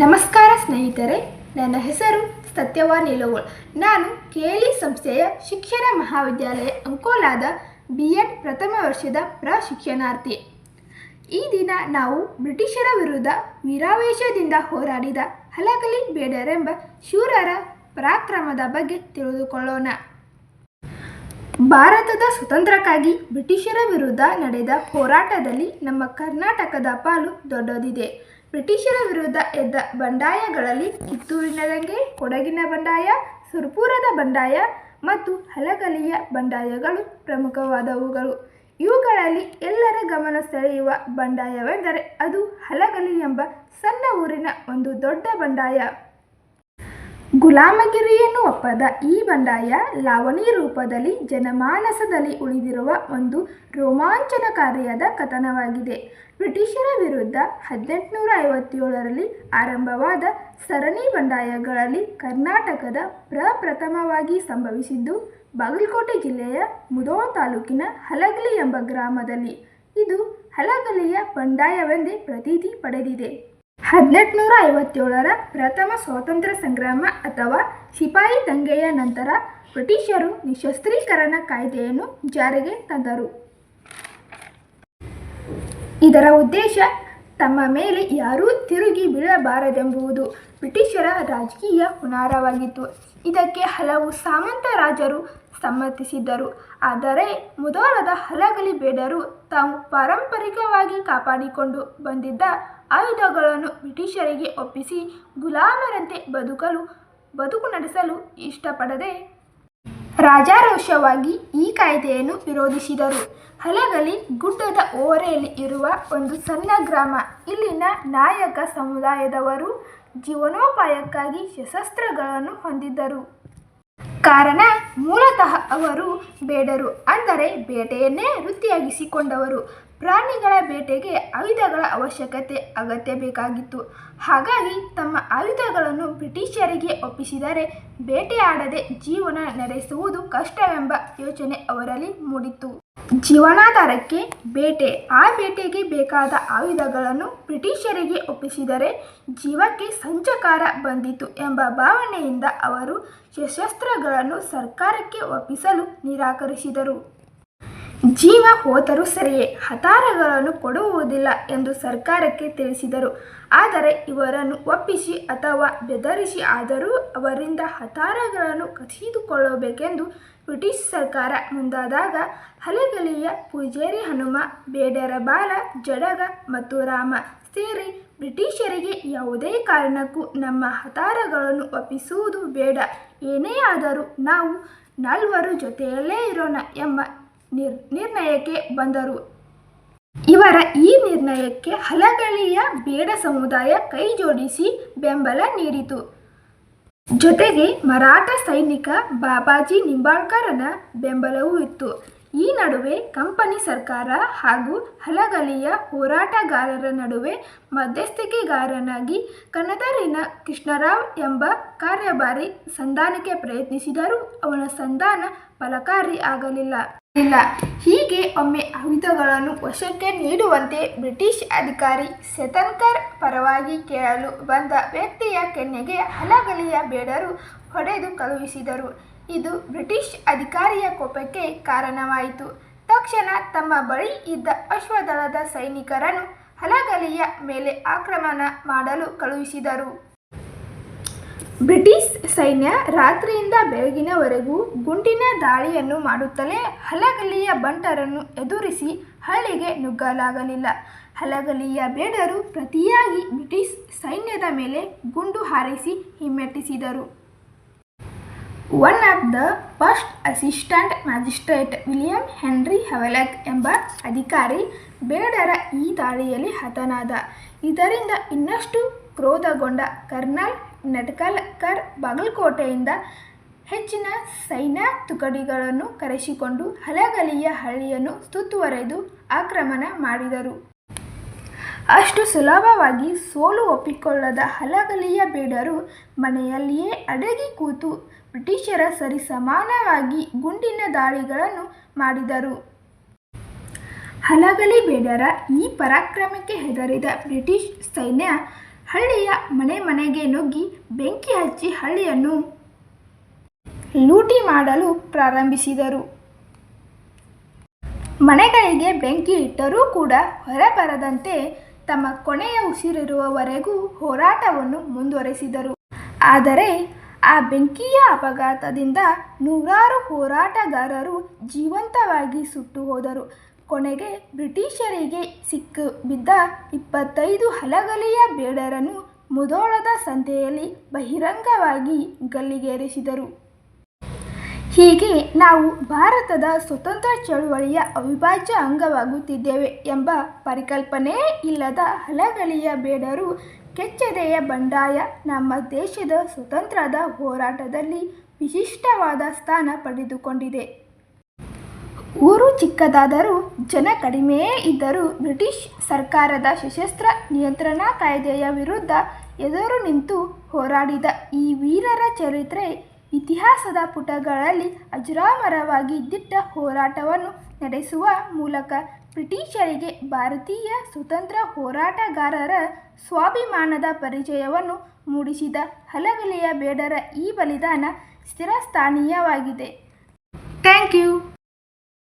ನಮಸ್ಕಾರ ಸ್ನೇಹಿತರೆ, ನನ್ನ ಹೆಸರು ಸತ್ಯವಾ ನಿಲೋಗೋಳ್. ನಾನು ಕೇಳಿ ಸಂಸ್ಥೆಯ ಶಿಕ್ಷಣ ಮಹಾವಿದ್ಯಾಲಯ ಅಂಕೋಲಾದ ಬಿ ಎಡ್ ಪ್ರಥಮ ವರ್ಷದ ಪ್ರಶಿಕ್ಷಣಾರ್ಥಿ. ಈ ದಿನ ನಾವು ಬ್ರಿಟಿಷರ ವಿರುದ್ಧ ವೀರಾವೇಶದಿಂದ ಹೋರಾಡಿದ ಹಲಗಲಿ ಬೇಡರೆಂಬ ಶೂರರ ಪರಾಕ್ರಮದ ಬಗ್ಗೆ ತಿಳಿದುಕೊಳ್ಳೋಣ. ಭಾರತದ ಸ್ವತಂತ್ರಕ್ಕಾಗಿ ಬ್ರಿಟಿಷರ ವಿರುದ್ಧ ನಡೆದ ಹೋರಾಟದಲ್ಲಿ ನಮ್ಮ ಕರ್ನಾಟಕದ ಪಾಲು ದೊಡ್ಡದಿದೆ. ಬ್ರಿಟಿಷರ ವಿರುದ್ಧ ಎದ್ದ ಬಂಡಾಯಗಳಲ್ಲಿ ಕಿತ್ತೂರಿನ ದಂಗೆ ಕೊಡಗಿನ ಬಂಡಾಯ, ಸುರ್ಪುರದ ಬಂಡಾಯ ಮತ್ತು ಹಲಗಲಿಯ ಬಂಡಾಯಗಳು ಪ್ರಮುಖವಾದವುಗಳು. ಇವುಗಳಲ್ಲಿ ಎಲ್ಲರ ಗಮನ ಸೆಳೆಯುವ ಬಂಡಾಯವೆಂದರೆ ಅದು ಹಲಗಲಿ ಎಂಬ ಸಣ್ಣ ಊರಿನ ಒಂದು ದೊಡ್ಡ ಬಂಡಾಯ. ಗುಲಾಮಗಿರಿಯನ್ನು ಒಪ್ಪದ ಈ ಬಂಡಾಯ ಲಾವಣಿ ರೂಪದಲ್ಲಿ ಜನಮಾನಸದಲ್ಲಿ ಉಳಿದಿರುವ ಒಂದು ರೋಮಾಂಚನಕಾರಿಯಾದ ಕಥನವಾಗಿದೆ. ಬ್ರಿಟಿಷರ ವಿರುದ್ಧ ಹದಿನೆಂಟುನೂರ ಐವತ್ತೇಳರಲ್ಲಿ ಆರಂಭವಾದ ಸರಣಿ ಬಂಡಾಯಗಳಲ್ಲಿ ಕರ್ನಾಟಕದ ಪ್ರಪ್ರಥಮವಾಗಿ ಸಂಭವಿಸಿದ್ದು, ಬಾಗಲಕೋಟೆ ಜಿಲ್ಲೆಯ ಮುದೋ ತಾಲೂಕಿನ ಹಲಗಲಿ ಎಂಬ ಗ್ರಾಮದಲ್ಲಿ. ಇದು ಹಲಗಲಿಯ ಬಂಡಾಯವೆಂದೇ ಪ್ರತೀತಿ ಪಡೆದಿದೆ. ಹದಿನೆಂಟುನೂರ ಐವತ್ತೇಳರ ಪ್ರಥಮ ಸ್ವಾತಂತ್ರ್ಯ ಸಂಗ್ರಾಮ ಅಥವಾ ಸಿಪಾಯಿ ದಂಗೆಯ ನಂತರ ಬ್ರಿಟಿಷರು ನಿಶಸ್ತ್ರೀಕರಣ ಕಾಯ್ದೆಯನ್ನು ಜಾರಿಗೆ ತಂದರು. ಇದರ ಉದ್ದೇಶ ತಮ್ಮ ಮೇಲೆ ಯಾರೂ ತಿರುಗಿ ಬೀಳಬಾರದೆಂಬುದು ಬ್ರಿಟಿಷರ ರಾಜಕೀಯ ಹುನಾರವಾಗಿತ್ತು. ಇದಕ್ಕೆ ಹಲವು ಸಾಮಂತ ರಾಜರು ಸಮ್ಮತಿಸಿದ್ದರು. ಆದರೆ ಮೊದಲದ ಹಲಗಲಿ ಬೇಡರು ತಾವು ಪಾರಂಪರಿಕವಾಗಿ ಕಾಪಾಡಿಕೊಂಡು ಬಂದಿದ್ದ ಆಯುಧಗಳನ್ನು ಬ್ರಿಟಿಷರಿಗೆ ಒಪ್ಪಿಸಿ ಗುಲಾಮರಂತೆ ಬದುಕಲು, ಬದುಕು ನಡೆಸಲು ಇಷ್ಟಪಡದೆ ರಾಜಾರೋಷವಾಗಿ ಈ ಕಾಯ್ದೆಯನ್ನು ವಿರೋಧಿಸಿದರು. ಹಲಗಲಿ ಗುಡ್ಡದ ಓರೆಯಲ್ಲಿ ಇರುವ ಒಂದು ಸಣ್ಣ ಗ್ರಾಮ, ಇಲ್ಲಿನ ನಾಯಕ ಸಮುದಾಯದವರು ಜೀವನೋಪಾಯಕ್ಕಾಗಿ ಶಸ್ತ್ರಗಳನ್ನು ಹೊಂದಿದ್ದರು. ಕಾರಣ, ಮೂಲತಃ ಅವರು ಬೇಡರು, ಅಂದರೆ ಬೇಟೆಯನ್ನೇ ವೃತ್ತಿಯಾಗಿಸಿಕೊಂಡವರು. ಪ್ರಾಣಿಗಳ ಬೇಟೆಗೆ ಆಯುಧಗಳ ಅವಶ್ಯಕತೆ ಅಗತ್ಯ ಬೇಕಾಗಿತ್ತು ಹಾಗಾಗಿ ತಮ್ಮ ಆಯುಧಗಳನ್ನು ಬ್ರಿಟಿಷರಿಗೆ ಒಪ್ಪಿಸಿದರೆ ಬೇಟೆಯಾಡದೆ ಜೀವನ ನಡೆಸುವುದು ಕಷ್ಟವೆಂಬ ಯೋಚನೆ ಅವರಲ್ಲಿ ಮೂಡಿತು ಜೀವನಾಧಾರಕ್ಕೆ ಬೇಟೆ, ಆ ಬೇಟೆಗೆ ಬೇಕಾದ ಆಯುಧಗಳನ್ನು ಬ್ರಿಟಿಷರಿಗೆ ಒಪ್ಪಿಸಿದರೆ ಜೀವಕ್ಕೆ ಸಂಚಕಾರ ಬಂದಿತು ಎಂಬ ಭಾವನೆಯಿಂದ ಅವರು ಸಶಸ್ತ್ರಗಳನ್ನು ಸರ್ಕಾರಕ್ಕೆ ಒಪ್ಪಿಸಲು ನಿರಾಕರಿಸಿದರು. ಜೀವ ಹೋದರೂ ಸರಿಯೇ, ಹತಾರಗಳನ್ನು ಕೊಡುವುದಿಲ್ಲ ಎಂದು ಸರ್ಕಾರಕ್ಕೆ ತಿಳಿಸಿದರು. ಆದರೆ ಇವರನ್ನು ಒಪ್ಪಿಸಿ ಅಥವಾ ಬೆದರಿಸಿ ಆದರೂ ಅವರಿಂದ ಹತಾರಗಳನ್ನು ಕಸಿದುಕೊಳ್ಳಬೇಕೆಂದು ಬ್ರಿಟಿಷ್ ಸರ್ಕಾರ ಮುಂದಾದಾಗ ಹಲಗಲಿಯ ಪೂಜೇರಿ ಹನುಮ, ಬೇಡರ ಬಾಲ, ಜಡಗ ಮತ್ತು ರಾಮ ಸೇರಿ ಬ್ರಿಟಿಷರಿಗೆ ಯಾವುದೇ ಕಾರಣಕ್ಕೂ ನಮ್ಮ ಹತಾರಗಳನ್ನು ಒಪ್ಪಿಸುವುದು ಬೇಡ. ಏನೇ ಆದರೂ ನಾವು ನಾಲ್ವರು ಜೊತೆಯಲ್ಲೇ ಇರೋಣ ಎಂಬ ನಿರ್ ನಿರ್ಣಯಕ್ಕೆ ಬಂದರು. ಇವರ ಈ ನಿರ್ಣಯಕ್ಕೆ ಹಲಗಲಿಯ ಬೇಡ ಸಮುದಾಯ ಕೈ ಜೋಡಿಸಿ ಬೆಂಬಲ ನೀಡಿತು. ಜೊತೆಗೆ ಮರಾಠ ಸೈನಿಕ ಬಾಬಾಜಿ ನಿಂಬಾಳ್ಕರನ ಬೆಂಬಲವೂ ಇತ್ತು. ಈ ನಡುವೆ ಕಂಪನಿ ಸರ್ಕಾರ ಹಾಗೂ ಹಲಗಲಿಯ ಹೋರಾಟಗಾರರ ನಡುವೆ ಮಧ್ಯಸ್ಥಿಕೆಗಾರನಾಗಿ ಕನ್ನಡರಿನ ಕೃಷ್ಣರಾವ್ ಎಂಬ ಕಾರ್ಯಭಾರಿ ಸಂಧಾನಕ್ಕೆ ಪ್ರಯತ್ನಿಸಿದರೂ ಅವನ ಸಂಧಾನ ಫಲಕಾರಿ ಆಗಲಿಲ್ಲ. ಇಲ್ಲ. ಹೀಗೆ ಒಮ್ಮೆ ಆಯುಧಗಳನ್ನು ವಶಕ್ಕೆ ನೀಡುವಂತೆ ಬ್ರಿಟಿಷ್ ಅಧಿಕಾರಿ ಸೆತನ್ಕರ್ ಪರವಾಗಿ ಕೇಳಲು ಬಂದ ವ್ಯಕ್ತಿಯ ಕೆನ್ನೆಗೆ ಹಲಗಲಿಯ ಬೇಡರು ಹೊಡೆದು ಕಳುಹಿಸಿದರು. ಇದು ಬ್ರಿಟಿಷ್ ಅಧಿಕಾರಿಯ ಕೋಪಕ್ಕೆ ಕಾರಣವಾಯಿತು. ತಕ್ಷಣ ತಮ್ಮ ಬಳಿ ಇದ್ದ ಅಶ್ವದಳದ ಸೈನಿಕರನ್ನು ಹಲಗಲಿಯ ಮೇಲೆ ಆಕ್ರಮಣ ಮಾಡಲು ಕಳುಹಿಸಿದರು. ಬ್ರಿಟಿಷ್ ಸೈನ್ಯ ರಾತ್ರಿಯಿಂದ ಬೆಳಗಿನವರೆಗೂ ಗುಂಡಿನ ದಾಳಿಯನ್ನು ಮಾಡುತ್ತಲೇ ಹಲಗಲಿಯ ಬಂಟರನ್ನು ಎದುರಿಸಿ ಹಳ್ಳಿಗೆ ನುಗ್ಗಲಾಗಲಿಲ್ಲ. ಹಲಗಲಿಯ ಬೇಡರು ಪ್ರತಿಯಾಗಿ ಬ್ರಿಟಿಷ್ ಸೈನ್ಯದ ಮೇಲೆ ಗುಂಡು ಹಾರಿಸಿ ಹಿಮ್ಮೆಟ್ಟಿಸಿದರು. One of the first assistant magistrate William Henry Havelock ಎಂಬ ಅಧಿಕಾರಿ ಬೇಡರ ಈ ದಾಳಿಯಲ್ಲಿ ಹತನಾದ. ಇದರಿಂದ ಇನ್ನಷ್ಟು ಕ್ರೋಧಗೊಂಡ ಕರ್ನಲ್ ನಟ್ಕಲ್ಕರ್ ಬಾಗಲಕೋಟೆಯಿಂದ ಹೆಚ್ಚಿನ ಸೈನ್ಯ ತುಕಡಿಗಳನ್ನು ಕರೆಸಿಕೊಂಡು ಹಲಗಲಿಯ ಹಳ್ಳಿಯನ್ನು ಸುತ್ತುವರೆದು ಆಕ್ರಮಣ ಮಾಡಿದರು. ಅಷ್ಟು ಸುಲಭವಾಗಿ ಸೋಲು ಒಪ್ಪಿಕೊಳ್ಳದ ಹಲಗಲಿಯ ಬೇಡರು ಮನೆಯಲ್ಲಿಯೇ ಅಡಗಿ ಕೂತು ಬ್ರಿಟಿಷರ ಸರಿಸಮಾನವಾಗಿ ಗುಂಡಿನ ದಾಳಿಗಳನ್ನು ಮಾಡಿದರು. ಹಲಗಲಿ ಬೇಡರ ಈ ಪರಾಕ್ರಮಕ್ಕೆ ಹೆದರಿದ ಬ್ರಿಟಿಷ್ ಸೈನ್ಯ ಹಳ್ಳಿಯ ಮನೆ ಮನೆಗೆ ನುಗ್ಗಿ ಬೆಂಕಿ ಹಚ್ಚಿ ಹಳ್ಳಿಯನ್ನು ಲೂಟಿ ಮಾಡಲು ಪ್ರಾರಂಭಿಸಿದರು. ಮನೆಗಳಿಗೆ ಬೆಂಕಿ ಇಟ್ಟರೂ ಕೂಡ ಹೊರಬರದಂತೆ ತಮ್ಮ ಕೊನೆಯ ಉಸಿರಿರುವವರೆಗೂ ಹೋರಾಟವನ್ನು ಮುಂದುವರೆಸಿದರು. ಆದರೆ ಆ ಬೆಂಕಿಯ ಅಪಘಾತದಿಂದ ನೂರಾರು ಹೋರಾಟಗಾರರು ಜೀವಂತವಾಗಿ ಸುಟ್ಟು ಹೋದರು. ಕೊನೆಗೆ ಬ್ರಿಟಿಷರಿಗೆ ಸಿಕ್ಕು ಬಿದ್ದ ಇಪ್ಪತ್ತೈದು ಹಲಗಲಿಯ ಬೇಡರನ್ನು ಮುಧೋಳದ ಸಂತೆಯಲ್ಲಿ ಬಹಿರಂಗವಾಗಿ ಗಲ್ಲಿಗೇರಿಸಿದರು. ಹೀಗೆ ನಾವು ಭಾರತದ ಸ್ವತಂತ್ರ ಚಳುವಳಿಯ ಅವಿಭಾಜ್ಯ ಅಂಗವಾಗುತ್ತಿದ್ದೇವೆ ಎಂಬ ಪರಿಕಲ್ಪನೆಯೇ ಇಲ್ಲದ ಹಲಗಲಿಯ ಬೇಡರು ಕೆಚ್ಚೆದೆಯ ಬಂಡಾಯ ನಮ್ಮ ದೇಶದ ಸ್ವತಂತ್ರದ ಹೋರಾಟದಲ್ಲಿ ವಿಶಿಷ್ಟವಾದ ಸ್ಥಾನ ಪಡೆದುಕೊಂಡಿದೆ. ಊರು ಚಿಕ್ಕದಾದರೂ, ಜನ ಕಡಿಮೆಯೇ ಇದ್ದರೂ ಬ್ರಿಟಿಷ್ ಸರ್ಕಾರದ ಸಶಸ್ತ್ರ ನಿಯಂತ್ರಣ ಕಾಯ್ದೆಯ ವಿರುದ್ಧ ಎದುರು ನಿಂತು ಹೋರಾಡಿದ ಈ ವೀರರ ಚರಿತ್ರೆ ಇತಿಹಾಸದ ಪುಟಗಳಲ್ಲಿ ಅಜರಾಮರವಾಗಿ ದಿಟ್ಟ ಹೋರಾಟವನ್ನು ನಡೆಸುವ ಮೂಲಕ ಬ್ರಿಟಿಷರಿಗೆ ಭಾರತೀಯ ಸ್ವತಂತ್ರ ಹೋರಾಟಗಾರರ ಸ್ವಾಭಿಮಾನದ ಪರಿಚಯವನ್ನು ಮೂಡಿಸಿದ ಹಲಗಲಿಯ ಬೇಡರ ಈ ಬಲಿದಾನ ಸ್ಥಿರಸ್ಥಾನೀಯವಾಗಿದೆ. Thank you.